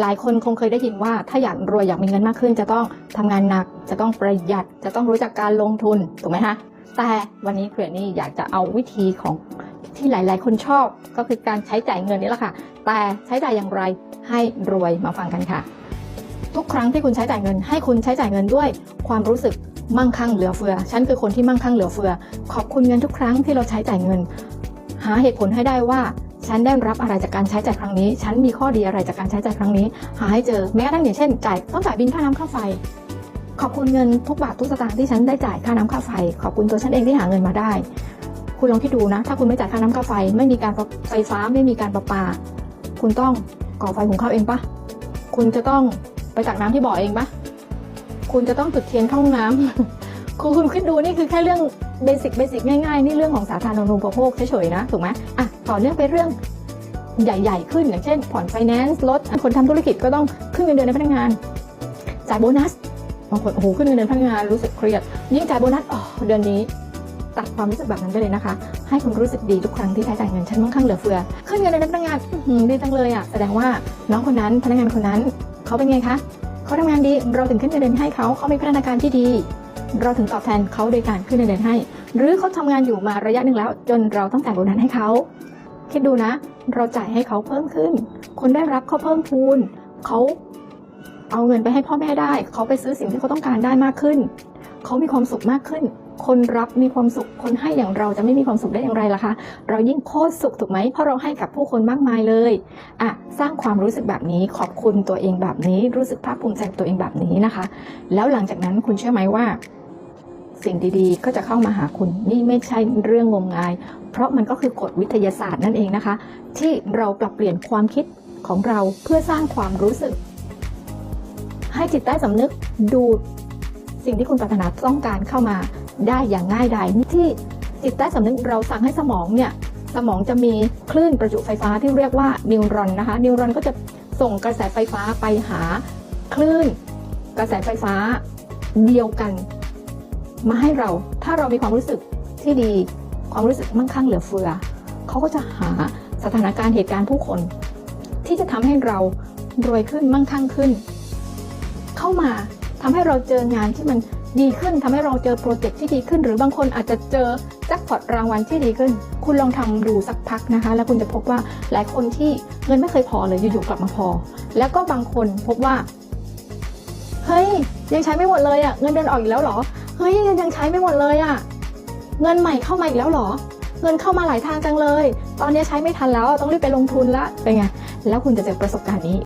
หลายคนคงเคยได้ยินว่าถ้าอยากรวยอยากมีเงินมากขึ้น จะต้องทำงานหนัก จะต้องประหยัด จะต้องรู้จักการลงทุนถูกไหมคะแต่วันนี้เครียนี่อยากจะเอาวิธีของที่หลาย ๆ คนชอบก็คือการใช้จ่ายเงินนี่แหละค่ะ แต่ใช้จ่ายอย่างไรให้รวยมาฟังกันค่ะ ทุกครั้งที่คุณใช้จ่ายเงิน ให้คุณใช้จ่ายเงินด้วยความรู้สึกมั่งคั่งเหลือเฟือ ฉันคือคนที่มั่งคั่งเหลือเฟือ ขอบคุณเงินทุกครั้งที่เราใช้จ่ายเงิน หาเหตุผลให้ได้ว่า ฉันได้รับอะไรจากการใช้จ่ายครั้งนี้ ฉันมีข้อดีอะไรจากการใช้จ่ายครั้งนี้ หาให้เจอแม้กระทั่งอย่างเช่นจ่ายต้องจ่ายบินค่าน้ำค่าไฟ ขอบคุณเงินทุกบาททุกสตางค์ที่ฉันได้จ่ายค่าน้ำค่าไฟ ขอบคุณตัวฉันเองที่หาเงินมาได้ คุณลองคิดดูนะ ถ้าคุณไม่จ่ายค่าน้ำค่าไฟ ไม่มีการไฟฟ้าไม่มีการประปา คุณต้องก่อไฟหุงข้าวเองปะคุณจะต้องไปตักน้ำที่บ่อเองปะคุณจะต้องจุดเทียนเข้าห้องน้ำคุณคุณคิดดูนี่คือแค่เรื่อง เบสิกเบสิกง่ายๆ นี่เรื่องของสาธารณูปโภคเฉยๆนะ ถูกไหมอะต่อเนื่องไปเรื่องใหญ่ ๆ ขึ้นอย่างเช่น ผ่อนไฟแนนซ์ลดคนทำธุรกิจก็ต้องขึ้นเงินเดือนในพนักงานจ่ายโบนัสบางคนโอ้โหขึ้นเงินเดือนพนักงานรู้สึกเครียด ยิ่งจ่ายโบนัสอ๋อเดือนนี้ตัดความรู้สึกแบบนั้นไปเลยนะคะ ให้คุณรู้สึกดีทุกครั้งที่ใช้จ่ายเงินฉันมั่งคั่งเหลือเฟือ ขึ้นเงินเดือนในพนักงานดีจังเลยอะแสดงว่าน้องคนนั้นพนักงานคนนั้นเขาเป็นไงคะเขาทำงานดีเราถึงขึ้นเงินเดือนให้เขาเขามีพัฒนาการที่ดี เราถึงตอบแทนเขาโดยการขึ้นเงินเดือนให้ หรือเขาทำงานอยู่มาระยะหนึ่งแล้ว จนเราต้องจ่ายโบนัสให้เขาคิดดูนะ เราจ่ายให้เขาเพิ่มขึ้น คนได้รับเขาเพิ่มพูนเขาเอาเงินไปให้พ่อแม่ได้ เขาไปซื้อสิ่งที่เขาต้องการได้มากขึ้น เขามีความสุขมากขึ้น คนรับมีความสุข คนให้อย่างเราจะไม่มีความสุขได้อย่างไรล่ะคะ เรายิ่งโคตรสุขถูกไหม เพราะเราให้กับผู้คนมากมายเลย อะ สร้างความรู้สึกแบบนี้ ขอบคุณตัวเองแบบนี้ รู้สึกภาคภูมิใจตัวเองแบบนี้นะคะ แล้วหลังจากนั้นคุณเชื่อไหมว่า สิ่งดีๆ ก็จะเข้ามาหาคุณนี่ไม่ใช่เรื่องงมงาย เพราะมันก็คือกฎวิทยาศาสตร์นั่นเองนะคะ ที่เราปรับเปลี่ยนความคิดของเราเพื่อสร้างความรู้สึก ให้จิตใต้สำนึกดูดสิ่งที่คุณปรารถนาต้องการเข้ามาได้อย่างง่ายดายที่จิตใต้สำนึกเราสั่งให้สมองเนี่ยสมองจะมีคลื่นประจุไฟฟ้าที่เรียกว่านิวรอนนะคะ นิวรอนก็จะส่งกระแสไฟฟ้าไปหาคลื่น กระแสไฟฟ้าเดียวกัน มาให้เราถ้าเรามีความรู้สึกที่ดีความรู้สึกมั่งคั่งเหลือเฟือ เขาก็จะหาสถานการณ์เหตุการณ์ผู้คน ที่จะทำให้เรารวยขึ้นมั่งคั่งขึ้น เข้ามาทำให้เราเจองานที่มันดีขึ้นทำให้เราเจอโปรเจกต์ที่ดีขึ้น หรือบางคนอาจจะเจอแจ็คพอตรางวัลที่ดีขึ้น คุณลองทำดูสักพักนะคะ แล้วคุณจะพบว่าหลายคนที่เงินไม่เคยพอเลยอยู่ๆกลับมาพอ แล้วก็บางคนพบว่าเฮ้ยยังใช้ไม่หมดเลยอะ่ะเงินเดือนออกอีกแล้วหรอ เฮ้ยเงินยังใช้ไม่หมดเลยอะ่ะ เงินใหม่เข้ามาอีกแล้วเหรอ เงินเข้ามาหลายทางจังเลย ตอนนี้ใช้ไม่ทันแล้วต้องรีบไปลงทุนละเป็นไงแล้วคุณจะเจอประสบการณ์นี้